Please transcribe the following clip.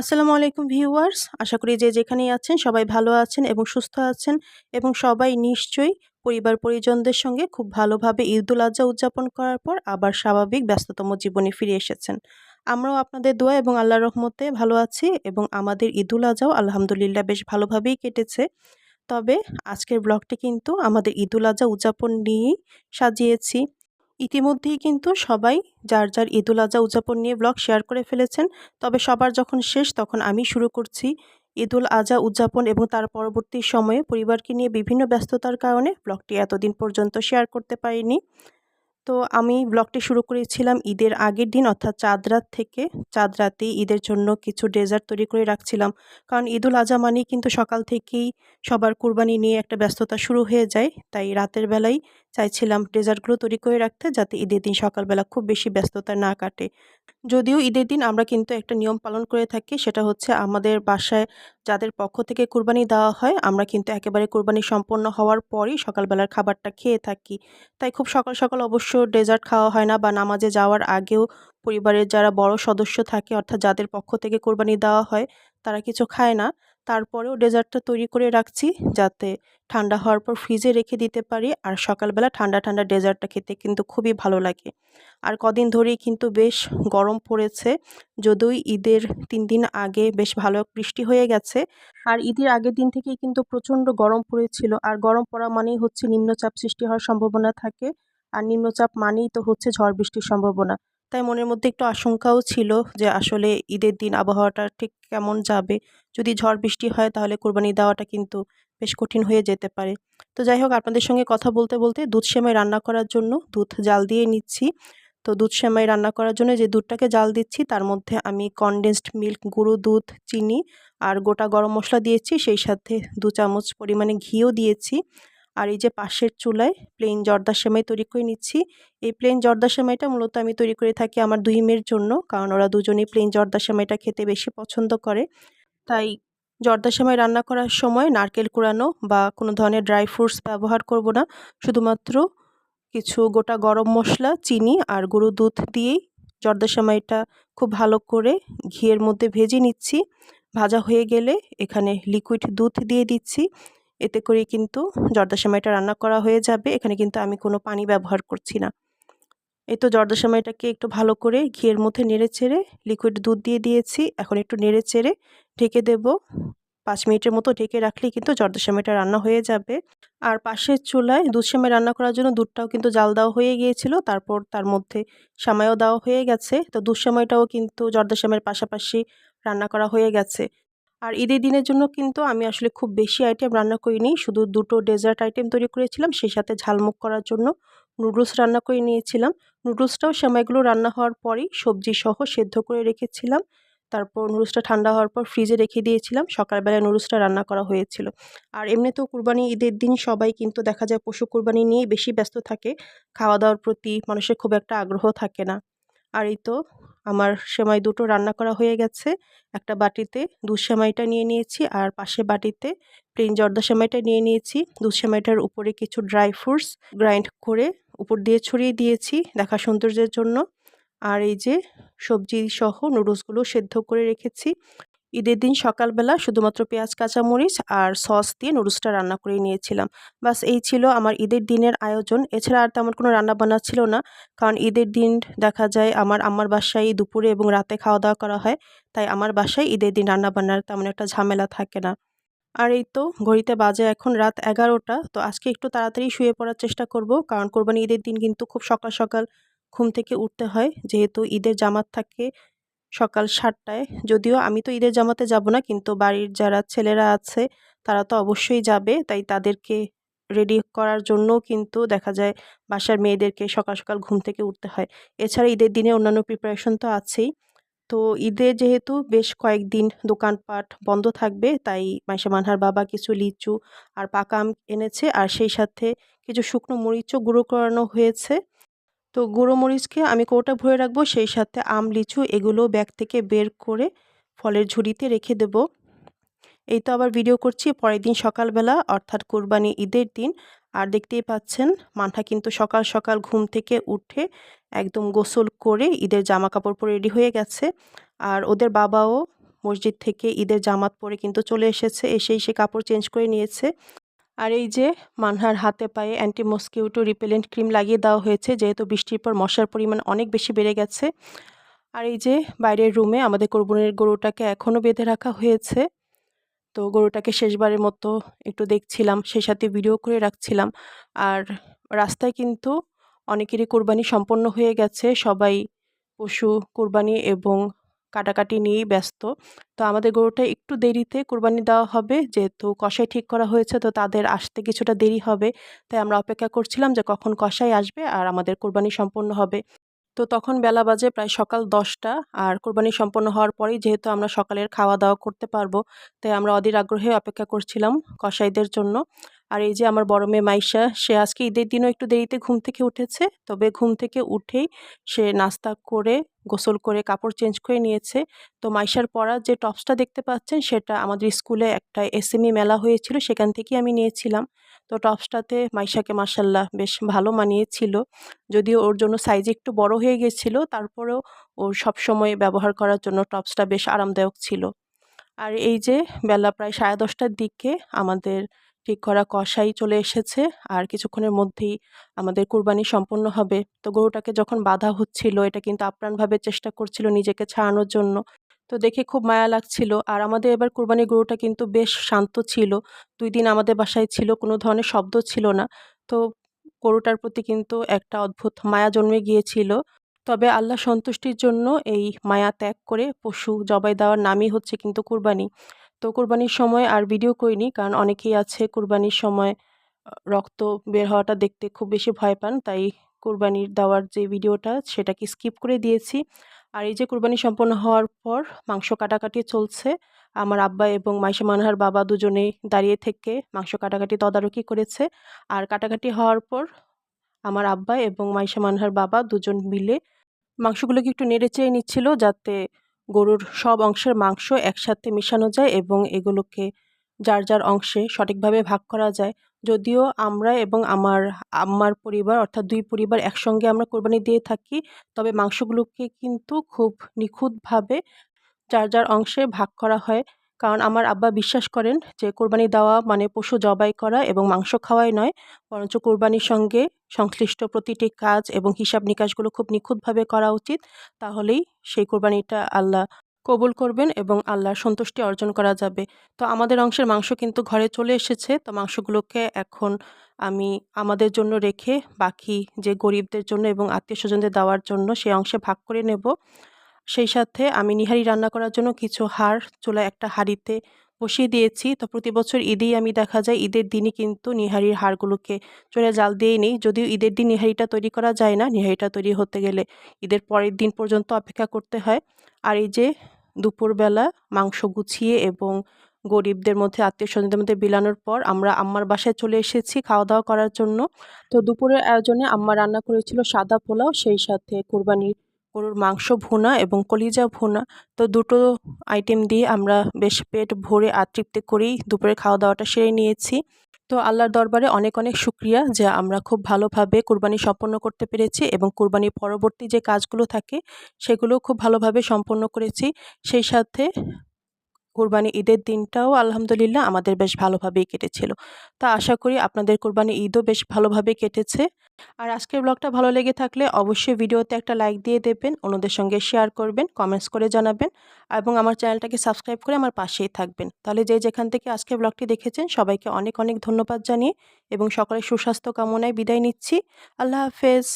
আসসালামু আলাইকুম ভিউয়ার্স। আশা করি যে যেখানেই আছেন সবাই ভালো আছেন এবং সুস্থ আছেন এবং সবাই নিশ্চয়ই পরিবার পরিজনদের সঙ্গে খুব ভালোভাবে ঈদুল আজহা উদযাপন করার পর আবার স্বাভাবিক ব্যস্ততম জীবনে ফিরে এসেছেন। আমরাও আপনাদের দোয়া এবং আল্লাহর রহমতে ভালো আছি এবং আমাদের ঈদুল আজহাও আলহামদুলিল্লাহ বেশ ভালোভাবেই কেটেছে। তবে আজকের ব্লগটি কিন্তু আমাদের ঈদুল আজহা উদযাপন নিয়েই সাজিয়েছি। ইতিমধ্যেই কিন্তু সবাই যার যার ঈদুল আজহা উদযাপন নিয়ে ব্লগ শেয়ার করে ফেলেছেন। তবে সবার যখন শেষ, তখন আমি শুরু করছি ঈদুল আজহা উদযাপন এবং তার পরবর্তী সময়ে পরিবারকে নিয়ে বিভিন্ন ব্যস্ততার কারণে ব্লগটি এতদিন পর্যন্ত শেয়ার করতে পারিনি। তো আমি ব্লগটি শুরু করেছিলাম ঈদের আগের দিন, অর্থাৎ চাঁদ রাত থেকে। চাঁদ রাতেই ঈদের জন্য কিছু ডেজার্ট তৈরি করে রাখছিলাম। কারণ ঈদুল আজহা মানেই কিন্তু সকাল থেকেই সবার কুরবানি নিয়ে একটা ব্যস্ততা শুরু হয়ে যায়। তাই রাতের বেলায় চাইছিলাম ডেজার্টগুলো তৈরি করে রাখতে যাতে ঈদের দিন সকালবেলা খুব বেশি ব্যস্ততা না কাটে। যদিও ঈদের দিন আমরা কিন্তু একটা নিয়ম পালন করে থাকি, সেটা হচ্ছে আমাদের বাসায় যাদের পক্ষ থেকে কুরবানি দেওয়া হয়, আমরা কিন্তু একেবারে কুরবানি সম্পন্ন হওয়ার পরই সকালবেলার খাবারটা খেয়ে থাকি। তাই খুব সকাল সকাল অবশ্য ডেজার্ট খাওয়া হয় না বা নামাজে যাওয়ার আগেও পরিবারের যারা বড় সদস্য থাকে, অর্থাৎ যাদের পক্ষ থেকে কোরবানি দেওয়া হয়, তারা কিছু খায় না। তারপরেও ডেজার্টটা তৈরি করে রাখছি যাতে ঠান্ডা হওয়ার পর ফ্রিজে রেখে দিতে পারি আর সকালবেলা ঠান্ডা ঠান্ডা ডেজার্টটা খেতে কিন্তু খুবই ভালো লাগে। আর কদিন ধরেই কিন্তু বেশ গরম পড়েছে, যদিও ঈদের তিন দিন আগে বেশ ভালো বৃষ্টি হয়ে গেছে। আর ঈদের আগের দিন থেকেই কিন্তু প্রচণ্ড গরম পড়েছিল, আর গরম পড়া মানেই হচ্ছে নিম্নচাপ সৃষ্টি হওয়ার সম্ভাবনা থাকে। আর নিম্নচাপ মানেই তো হচ্ছে ঝড় বৃষ্টির সম্ভাবনা। তাই মনের মধ্যে একটু আশঙ্কাও ছিল যে আসলে ঈদের দিন আবহাওয়াটা ঠিক কেমন যাবে। যদি ঝড় বৃষ্টি হয় তাহলে কোরবানি দেওয়াটা কিন্তু বেশ কঠিন হয়ে যেতে পারে। তো যাই হোক, আপনাদের সঙ্গে কথা বলতে বলতে দুধ সেমাই রান্না করার জন্য দুধ জাল দিয়ে নিচ্ছি। তো দুধ সেমাই রান্না করার জন্য যে দুধটাকে জাল দিচ্ছি তার মধ্যে আমি কনডেন্সড মিল্ক গুঁড়ো দুধ, চিনি আর গোটা গরম মশলা দিয়েছি। সেই সাথে দু চামচ পরিমাণে ঘিও দিয়েছি। আর এই যে পাশের চুলায় প্লেন জর্দা সেমাই তৈরি করে নিচ্ছি। এই প্লেন জর্দা সেমাইটা মূলত আমি তৈরি করে থাকি আমার দুই মেয়ের জন্য, কারণ ওরা দুজনেই প্লেন জর্দা সেমাইটা খেতে বেশি পছন্দ করে। তাই জর্দা সেমাই রান্না করার সময় নারকেল কুড়ানো বা কোনো ধরনের ড্রাই ফ্রুটস ব্যবহার করব না। শুধুমাত্র কিছু গোটা গরম মশলা, চিনি আর গুঁড়ো দুধ দিয়েই জর্দা সেমাইটা খুব ভালো করে ঘিয়ের মধ্যে ভেজে নিচ্ছি। ভাজা হয়ে গেলে এখানে লিকুইড দুধ দিয়ে দিচ্ছি। এতে করে কিন্তু জর্দা সেমাইটা রান্না করা হয়ে যাবে। এখানে কিন্তু আমি কোনো পানি ব্যবহার করছি না। এই তো জর্দা সেমাইটাকে একটু ভালো করে ঘিয়ের মধ্যে নেড়ে চেড়ে লিকুইড দুধ দিয়ে দিয়েছি। এখন একটু নেড়ে চেড়ে ঢেকে দেব। পাঁচ মিনিটের মতো ঢেকে রাখলেই কিন্তু জর্দা সেমাইটা রান্না হয়ে যাবে। আর পাশের চুলায় দুধ সেমাই রান্না করার জন্য দুধটাও কিন্তু জাল দেওয়া হয়ে গিয়েছিল। তারপর তার মধ্যে সেমাইও দেওয়া হয়ে গেছে। তো দুধ সেমাইটাও কিন্তু জর্দা সেমাইয়ের পাশাপাশি রান্না করা হয়ে গেছে। আর ঈদের দিনের জন্য কিন্তু আমি আসলে খুব বেশি আইটেম রান্না করিনি। শুধু দুটো ডেজার্ট আইটেম তৈরি করেছিলাম, সেই সাথে ঝালমুখ করার জন্য নুডলস রান্না করে নিয়েছিলাম। নুডলসটাও সময়গুলো রান্না হওয়ার পরেই সবজি সহ সেদ্ধ করে রেখেছিলাম। তারপর নুডলসটা ঠান্ডা হওয়ার পর ফ্রিজে রেখে দিয়েছিলাম। সকালবেলায় নুডলসটা রান্না করা হয়েছিল। আর এমনিতেও কুরবানি ঈদের দিন সবাই কিন্তু দেখা যায় পশু কুরবানি নিয়েই বেশি ব্যস্ত থাকে। খাওয়া দাওয়ার প্রতি মানুষের খুব একটা আগ্রহ থাকে না। আর এই তো আমার সেমাই দুটো রান্না করা হয়ে গেছে। একটা বাটিতে দুধ সেমাইটা নিয়ে নিয়েছি আর পাশে বাটিতে প্লেন জর্দা সেমাইটা নিয়ে নিয়েছি। দুধ সেমাইটার উপরে কিছু ড্রাই ফ্রুটস গ্রাইন্ড করে উপর দিয়ে ছড়িয়ে দিয়েছি দেখা সৌন্দর্যের জন্য। আর এই যে সবজি সহ নুডলসগুলো সেদ্ধ করে রেখেছি। ঈদের দিন সকালবেলা শুধুমাত্র পেঁয়াজ, কাঁচামরিচ আর সস দিয়ে নুডলসটা রান্না করে নিয়েছিলাম। বাস এই ছিল আমার ঈদের দিনের আয়োজন। এছাড়া আর তেমন কোনো রান্না বান্না ছিল না, কারণ ঈদের দিন দেখা যায় আমার আমার বাসায় দুপুরে এবং রাতে খাওয়া দাওয়া করা হয়, তাই আমার বাসায় ঈদের দিন রান্না বান্নার তেমন একটা ঝামেলা থাকে না। আর এই তো ঘড়িতে বাজে এখন রাত এগারোটা, তো আজকে একটু তাড়াতাড়ি শুয়ে পড়ার চেষ্টা করব, কারণ কোরবানি ঈদের দিন কিন্তু খুব সকাল সকাল ঘুম থেকে উঠতে হয়। যেহেতু ঈদের জামাত থাকে সকাল সাতটায়। যদিও আমি তো ঈদের জামাতে যাব না, কিন্তু বাড়ির যারা ছেলেরা আছে, তারা তো অবশ্যই যাবে। তাই তাদেরকে রেডি করার জন্যও কিন্তু দেখা যায় বাসার মেয়েদেরকে সকাল সকাল ঘুম থেকে উঠতে হয়। এছাড়া ঈদের দিনে অন্যান্য প্রিপারেশন তো আছেই। তো ঈদে যেহেতু বেশ কয়েকদিন দোকানপাট বন্ধ থাকবে, তাই মাইশা মানহার বাবা কিছু লিচু আর পাকা আম এনেছে। আর সেই সাথে কিছু শুকনো মরিচও গুঁড়ো করানো হয়েছে। তো গুঁড়ো মরিচকে আমি কৌটা ভরে রাখব, সেই সাথে আম, লিচু এগুলো ব্যাগ থেকে বের করে ফলের ঝুড়িতে রেখে দেব। এই তো আবার ভিডিও করছি, পরের দিন সকালবেলা, অর্থাৎ কোরবানি ঈদের দিন, আর দেখতেই পাচ্ছেন মানহা কিন্তু সকাল সকাল ঘুম থেকে উঠে একদম গোসল করে ঈদের জামা কাপড় পরে রেডি হয়ে গেছে। আর ওদের বাবাও মসজিদ থেকে ঈদের জামাত পরে কিন্তু চলে এসেছে, এসেই সে কাপড় চেঞ্জ করে নিয়েছে। আর এই যে মানহার হাতে পায়ে অ্যান্টি মস্কিউটো রিপেলেন্ট ক্রিম লাগিয়ে দেওয়া হয়েছে, যেহেতু বৃষ্টির পর মশার পরিমাণ অনেক বেশি বেড়ে গেছে। আর এই যে বাইরের রুমে আমাদের কোরবনের গরুটাকে এখনও বেঁধে রাখা হয়েছে। তো গরুটাকে শেষবারের মতো একটু দেখছিলাম, সেই সাথে ভিডিও করে রাখছিলাম। আর রাস্তায় কিন্তু অনেকেরই কোরবানি সম্পন্ন হয়ে গেছে। সবাই পশু কোরবানি এবং কাটাকাটি নিয়েই ব্যস্ত। তো আমাদের গরুটা একটু দেরিতে কোরবানি দেওয়া হবে। যেহেতু কষাই ঠিক করা হয়েছে, তো তাদের আসতে কিছুটা দেরি হবে। তাই আমরা অপেক্ষা করছিলাম যে কখন কষাই আসবে আর আমাদের কোরবানি সম্পন্ন হবে। তো তখন বেলা বাজে প্রায় সকাল দশটা আর কোরবানি সম্পন্ন হওয়ার পরেই যেহেতু আমরা সকালের খাওয়া দাওয়া করতে পারব, তাই আমরা অধীর আগ্রহে অপেক্ষা করছিলাম কসাইদের জন্য। আর এই যে আমার বড় মেয়ে মাইশা, সে আজকে ঈদের দিনও একটু দেরিতে ঘুম থেকে উঠেছে। তবে ঘুম থেকে উঠেই সে নাস্তা করে, গোসল করে কাপড় চেঞ্জ করে নিয়েছে। তো মাইশার পরা যে টপসটা দেখতে পাচ্ছেন, সেটা আমাদের স্কুলে একটা এসএমই মেলা হয়েছিল, সেখান থেকেই আমি নিয়েছিলাম। তো টপসটাতে মাইশাকে মাসাল্লাহ বেশ ভালো মানিয়েছিল। যদিও ওর জন্য সাইজ একটু বড় হয়ে গেছিল, তারপরেও ওর সবসময় ব্যবহার করার জন্য টপসটা বেশ আরামদায়ক ছিল। আর এই যে বেলা প্রায় সাড়ে দশটার দিকে আমাদের ঠিক করা কষাই চলে এসেছে। আর কিছুক্ষণের মধ্যেই আমাদের কুরবানি সম্পন্ন হবে। তো গরুটাকে যখন বাধা হচ্ছিল, এটা কিন্তু আপ্রাণভাবে চেষ্টা করছিল নিজেকে ছাড়ানোর জন্য। তো দেখে খুব মায়া লাগছিল। আর আমাদের এবার কুরবানি গরুটা কিন্তু বেশ শান্ত ছিল। দুই দিন আমাদের বাসায় ছিল, কোনো ধরনের শব্দ ছিল না। তো গরুটার প্রতি কিন্তু একটা অদ্ভুত মায়া জন্মে গিয়েছিল। তবে আল্লাহ সন্তুষ্টির জন্য এই মায়া ত্যাগ করে পশু জবাই দেওয়ার নামই হচ্ছে কিন্তু কুরবানি। তো কোরবানির সময় আর ভিডিও করিনি। কারণ অনেকেই আছে কুরবানির সময় রক্ত বের হওয়াটা দেখতে খুব বেশি ভয় পান। তাই কুরবানির দেওয়ার যে ভিডিওটা সেটাকে স্কিপ করে দিয়েছি। আর এই যে কুরবানি সম্পন্ন হওয়ার পর মাংস কাটাকাটি চলছে। আমার আব্বা এবং মাইশা মানহার বাবা দুজনেই দাঁড়িয়ে থেকে মাংস কাটাকাটি তদারকি করেছে। আর কাটাকাটি হওয়ার পর আমার আব্বা এবং মাইশা মানহার বাবা দুজন মিলে মাংসগুলোকে একটু নেড়ে চেয়ে নিচ্ছিল যাতে গরুর সব অংশের মাংস একসাথে মেশানো যায় এবং এগুলোকে যার যার অংশে সঠিকভাবে ভাগ করা যায়। যদিও আমরা এবং আমার আমার পরিবার অর্থাৎ দুই পরিবার একসঙ্গে আমরা কোরবানি দিয়ে থাকি, তবে মাংসগুলোকে কিন্তু খুব নিখুঁতভাবে যার যার অংশে ভাগ করা হয়। কারণ আমার আব্বা বিশ্বাস করেন যে কোরবানি দেওয়া মানে পশু জবাই করা এবং মাংস খাওয়াই নয়, বরঞ্চ কোরবানির সঙ্গে সংশ্লিষ্ট প্রতিটি কাজ এবং হিসাব নিকাশগুলো খুব নিখুঁতভাবে করা উচিত। তাহলেই সেই কোরবানিটা আল্লাহ কবুল করবেন এবং আল্লাহর সন্তুষ্টি অর্জন করা যাবে। তো আমাদের অংশের মাংস কিন্তু ঘরে চলে এসেছে, তো মাংসগুলোকে এখন আমি আমাদের জন্য রেখে বাকি যে গরিবদের জন্য এবং আত্মীয় স্বজনদের দেওয়ার জন্য সেই অংশে ভাগ করে নেব। সেই সাথে আমি নিহারি রান্না করার জন্য কিছু হাড় চুলায় একটা হাঁড়িতে বসিয়ে দিয়েছি। তো প্রতি বছর ঈদেই আমি দেখা যায় ঈদের দিনই কিন্তু নিহারির হাড়গুলোকে চলে জাল দিয়েই নেই। যদিও ঈদের দিন নিহারিটা তৈরি করা যায় না, নিহারিটা তৈরি হতে গেলে ঈদের পরের দিন পর্যন্ত অপেক্ষা করতে হয়। আর এই যে দুপুরবেলা মাংস গুছিয়ে এবং গরিবদের মধ্যে আত্মীয় স্বজনদের মধ্যে বিলানোর পর আমরা আম্মার বাসায় চলে এসেছি খাওয়া দাওয়া করার জন্য। তো দুপুরের আয়োজনে আম্মা রান্না করেছিল সাদা পোলাও, সেই সাথে কোরবানির গরুর মাংস ভুনা এবং কলিজা ভুনা। তো দুটো আইটেম দিয়ে আমরা বেশ পেট ভরে আর তৃপ্তি করেই দুপুরে খাওয়া দাওয়াটা সেরে নিয়েছি। তো আল্লাহর দরবারে অনেক অনেক শুক্রিয়া যে আমরা খুব ভালোভাবে কোরবানি সম্পন্ন করতে পেরেছি এবং কোরবানির পরবর্তী যে কাজগুলো থাকে সেগুলো খুব ভালোভাবে সম্পন্ন করেছি। সেই সাথে কোরবানি ঈদের দিনটাও আলহামদুলিল্লাহ আমাদের বেশ ভালোভাবেই কেটেছিল। তা আশা করি আপনাদের কোরবানি ঈদও বেশ ভালোভাবে কেটেছে। আর আজকের ব্লগটা ভালো লেগে থাকলে অবশ্যই ভিডিওতে একটা লাইক দিয়ে দেবেন, অন্যদের সঙ্গে শেয়ার করবেন, কমেন্টস করে জানাবেন এবং আমার চ্যানেলটাকে সাবস্ক্রাইব করে আমার পাশেই থাকবেন। তাহলে যে যেখান থেকে আজকে ব্লগটি দেখেছেন, সবাইকে অনেক অনেক ধন্যবাদ জানিয়ে এবং সকলের সুস্বাস্থ্য কামনায় বিদায় নিচ্ছি। আল্লাহ হাফেজ।